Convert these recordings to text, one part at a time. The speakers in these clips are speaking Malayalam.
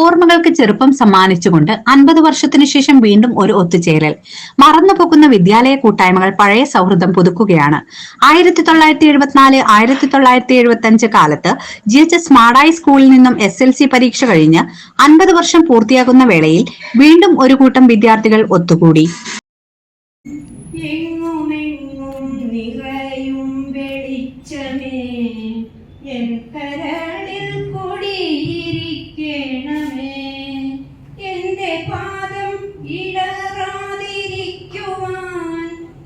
ഓർമ്മകൾക്ക് ചെറുപ്പം സമ്മാനിച്ചുകൊണ്ട് അൻപത് വർഷത്തിനു ശേഷം വീണ്ടും ഒരു ഒത്തുചേരൽ. മറന്നുപോകുന്ന വിദ്യാലയ കൂട്ടായ്മകൾ പഴയ സൗഹൃദം പുതുക്കുകയാണ്. ആയിരത്തി തൊള്ളായിരത്തി എഴുപത്തിനാല് ആയിരത്തി തൊള്ളായിരത്തി എഴുപത്തി അഞ്ച് കാലത്ത് ജി എച്ച് എസ് മാടായി സ്കൂളിൽ നിന്നും എസ് എൽ സി പരീക്ഷ കഴിഞ്ഞ് അൻപത് വർഷം പൂർത്തിയാകുന്ന വേളയിൽ വീണ്ടും ഒരു കൂട്ടം വിദ്യാർത്ഥികൾ ഒത്തുകൂടി. കരളിൽ കുടിയിരിക്കണമേ. എന്റെ പാദം ഇടറാതിരിക്കുവാൻ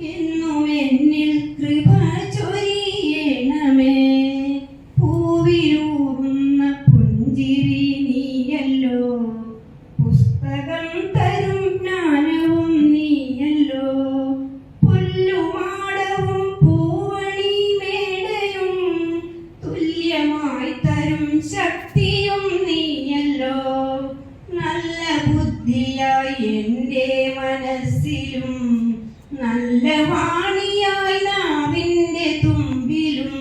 എന്നും എന്നിൽ കൃപ മനസ്സിലും നല്ല വാണിയായി നാവിന്റെ തുമ്പിലും.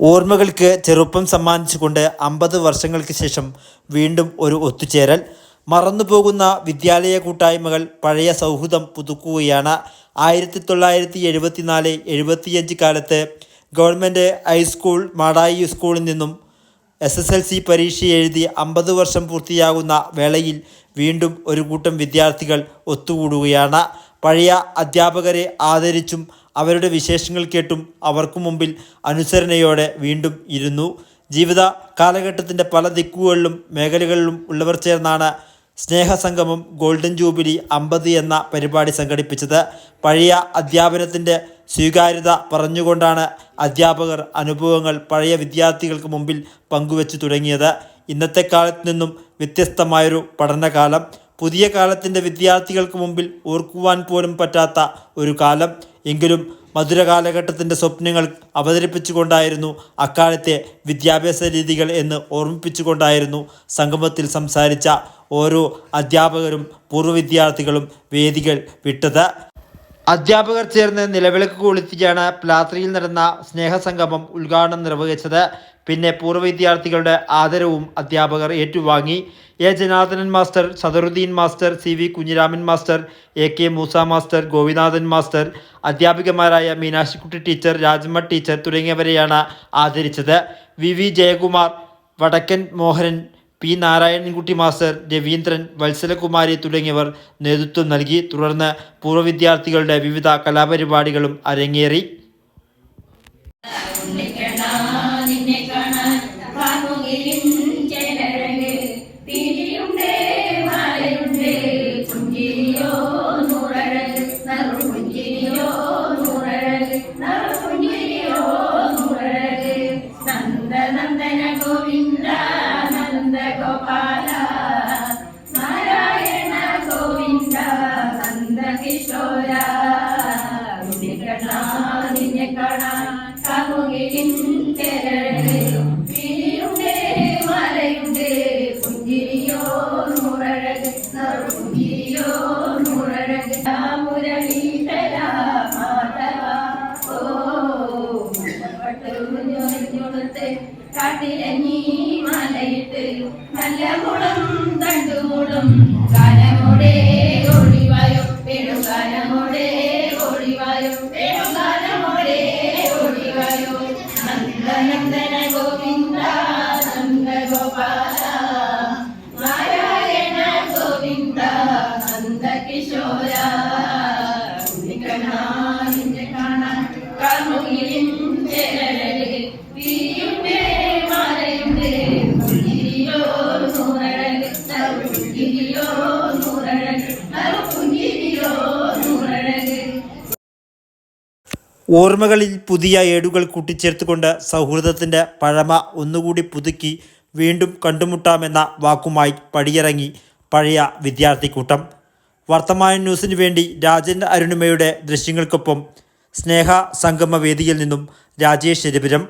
ഓർമ്മകൾക്ക് ചെറുപ്പം സമ്മാനിച്ചുകൊണ്ട് അമ്പത് വർഷങ്ങൾക്ക് ശേഷം വീണ്ടും ഒരു ഒത്തുചേരൽ. മറന്നുപോകുന്ന വിദ്യാലയ കൂട്ടായ്മകൾ പഴയ സൗഹൃദം പുതുക്കുകയാണ്. ആയിരത്തി തൊള്ളായിരത്തി എഴുപത്തിനാല് എഴുപത്തിയഞ്ച് കാലത്ത് ഗവൺമെന്റ് ഹൈസ്കൂൾ മാടായി സ്കൂളിൽ നിന്നും എസ് എസ് എൽ സി പരീക്ഷ എഴുതി അമ്പത് വർഷം പൂർത്തിയാകുന്ന വേളയിൽ വീണ്ടും ഒരു കൂട്ടം വിദ്യാർത്ഥികൾ ഒത്തുകൂടുകയാണ്. പഴയ അധ്യാപകരെ ആദരിച്ചും അവരുടെ വിശേഷങ്ങൾ കേട്ടും അവർക്കു മുമ്പിൽ അനുസരണയോടെ വീണ്ടും ഇരുന്നു. ജീവിത കാലഘട്ടത്തിന്റെ പല ദിക്കുകളിലും മേഖലകളിലും ഉള്ളവർ ചേർന്നാണ് സ്നേഹസംഗമം ഗോൾഡൻ ജൂബിലി അമ്പത് എന്ന പരിപാടി സംഘടിപ്പിച്ചത് പഴയ അധ്യാപനത്തിന്റെ സ്വീകാര്യത പറഞ്ഞുകൊണ്ടാണ് അധ്യാപകർ അനുഭവങ്ങൾ പഴയ വിദ്യാർത്ഥികൾക്ക് മുമ്പിൽ പങ്കുവച്ചു തുടങ്ങിയത്. ഇന്നത്തെ കാലത്ത് നിന്നും വ്യത്യസ്തമായൊരു പഠനകാലം. പുതിയ കാലത്തിന്റെ വിദ്യാർത്ഥികൾക്ക് മുമ്പിൽ ഓർക്കുവാൻ പോലും പറ്റാത്ത ഒരു കാലം. എങ്കിലും മധുര കാലഘട്ടത്തിന്റെ സ്വപ്നങ്ങൾ അവതരിപ്പിച്ചുകൊണ്ടായിരുന്നു അക്കാലത്തെ വിദ്യാഭ്യാസ രീതികൾ എന്ന് ഓർമ്മിപ്പിച്ചുകൊണ്ടായിരുന്നു സംഗമത്തിൽ സംസാരിച്ച ഓരോ അധ്യാപകരും പൂർവ വിദ്യാർത്ഥികളും വേദികൾ വിട്ടത്. അധ്യാപകർ ചേർന്ന് നിലവിളക്ക് കൊളുത്തിയാണ് പ്ലാത്രിയിൽ നടന്ന സ്നേഹസംഗമം ഉദ്ഘാടനം നിർവഹിച്ചത്. പിന്നെ പൂർവ വിദ്യാർത്ഥികളുടെ ആദരവും അധ്യാപകർ ഏറ്റുവാങ്ങി. A. Janardhanan master Sadaruddin master C. V. Kunhiraman master A. K. Moosa master Gopinathan master അധ്യാപികമാരായ Meenakshikutty teacher Rajamma teacher തുടങ്ങിയവരെയാണ് ആദരിച്ചത്. V. V. Jayakumar Vadakkan Mohanan P Narayanankutty master Raveendran Vatsalakumari തുടങ്ങിയവർ നേതൃത്വം നൽകി. തുടർന്ന് പൂർവ വിദ്യാർത്ഥികളുടെ വിവിധ കലാപരിപാടികളും അരങ്ങേറി. മലയിട്ട് നല്ല മുളം തണ്ടുമുളും കാലമോടെ ഓർമ്മകളിൽ പുതിയ ഏടുകൾ കൂട്ടിച്ചേർത്തുകൊണ്ട് സൗഹൃദത്തിന്റെ പഴമ ഒന്നുകൂടി പുതുക്കി വീണ്ടും കണ്ടുമുട്ടാമെന്ന വാക്കുമായി പടിയിറങ്ങി പഴയ വിദ്യാർത്ഥിക്കൂട്ടം. വർത്തമാന ന്യൂസിനു വേണ്ടി രാജൻ അരുണിമയുടെ ദൃശ്യങ്ങൾക്കൊപ്പം സ്നേഹ സംഗമ വേദിയിൽ നിന്നും രാജേഷ് രവിപുരം.